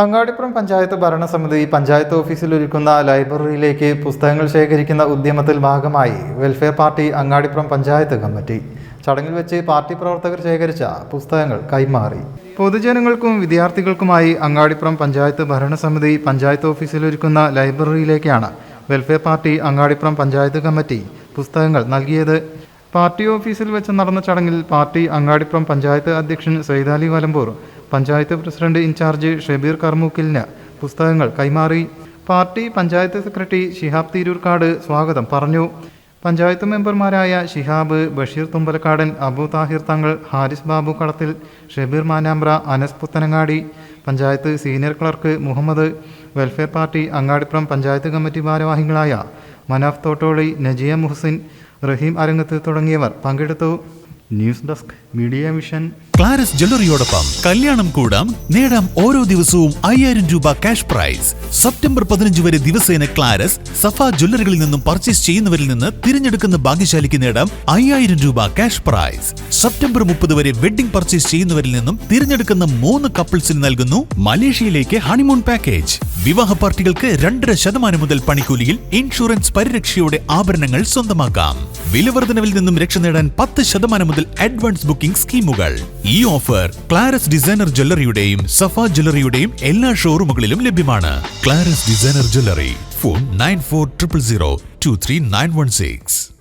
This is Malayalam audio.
അങ്ങാടിപ്പുറം പഞ്ചായത്ത് ഭരണസമിതി പഞ്ചായത്ത് ഓഫീസിൽ ഒരുക്കുന്ന ലൈബ്രറിയിലേക്ക് പുസ്തകങ്ങൾ ശേഖരിക്കുന്ന ഉദ്യമത്തിൽ ഭാഗമായി welfare party Angadipuram panchayat committee. ചടങ്ങിൽ വെച്ച് പാർട്ടി പ്രവർത്തകർ ശേഖരിച്ച പുസ്തകങ്ങൾ കൈമാറി. പൊതുജനങ്ങൾക്കും വിദ്യാർത്ഥികൾക്കുമായി അങ്ങാടിപ്പുറം പഞ്ചായത്ത് ഭരണസമിതി പഞ്ചായത്ത് ഓഫീസിൽ ഒരുക്കുന്ന ലൈബ്രറിയിലേക്കാണ് welfare party Angadipuram panchayat committee പുസ്തകങ്ങൾ നൽകിയത്. പാർട്ടി ഓഫീസിൽ വെച്ച് നടന്ന ചടങ്ങിൽ പാർട്ടി അങ്ങാടിപ്പുറം പഞ്ചായത്ത് അധ്യക്ഷൻ Saidali Valamboor panchayat president in charge Shabeer കർമൂക്കിലിന് പുസ്തകങ്ങൾ കൈമാറി. പാർട്ടി പഞ്ചായത്ത് സെക്രട്ടറി ഷിഹാബ് തിരൂർക്കാട് സ്വാഗതം പറഞ്ഞു. പഞ്ചായത്ത് മെമ്പർമാരായ ഷിഹാബ് ബഷീർ തുമ്പലക്കാടൻ അബു താഹിർ തങ്ങൾ Haris Babu Kalathil Shabeer Manambra Anas Puthanangadi panchayat senior clerk Muhammad welfare party Angadipuram panchayat committee ഭാരവാഹികളായ മനാഫ് തോട്ടോളി നജിയ മുഹസിൻ റഹീം അരങ്ങത്ത് തുടങ്ങിയവർ പങ്കെടുത്തു. News desk media mission. Claras ജ്വല്ലറിയോടൊപ്പം കല്യാണം കൂടാം. നേടാം ഓരോ ദിവസവും അയ്യായിരം രൂപ ക്യാഷ് പ്രൈസ് സെപ്റ്റംബർ പതിനഞ്ച് വരെ ദിവസേന ക്ലാരസ് സഫ ജ്വല്ലറികളിൽ നിന്നും പർച്ചേസ് ചെയ്യുന്നവരിൽ നിന്ന് തിരഞ്ഞെടുക്കുന്ന ഭാഗ്യശാലിക്ക് നേടാം അയ്യായിരം രൂപ ക്യാഷ് പ്രൈസ് സെപ്റ്റംബർ മുപ്പത് വരെ വെഡിംഗ് പർച്ചേസ് ചെയ്യുന്നവരിൽ നിന്നും തിരഞ്ഞെടുക്കുന്ന മൂന്ന് കപ്പിൾസിന് നൽകുന്നു മലേഷ്യയിലേക്ക് ഹണിമൂൺ പാക്കേജ് വിവാഹ പാർട്ടികൾക്ക് രണ്ടര ശതമാനം മുതൽ പണിക്കൂലിയിൽ ഇൻഷുറൻസ് പരിരക്ഷയോടെ ആഭരണങ്ങൾ സ്വന്തമാക്കാം. വിലവർദ്ധനവിൽ നിന്നും രക്ഷ നേടാൻ പത്ത് ശതമാനം മുതൽ അഡ്വാൻസ് ബുക്കിംഗ് സ്കീമുകൾ. ഈ ഓഫർ ക്ലാരസ് ഡിസൈനർ ജ്വല്ലറിയുടെയും സഫ ജ്വല്ലറിയുടെയും എല്ലാ ഷോറൂമുകളിലും ലഭ്യമാണ്. Claras designer jewellery phone nine four triple zero two three nine one six.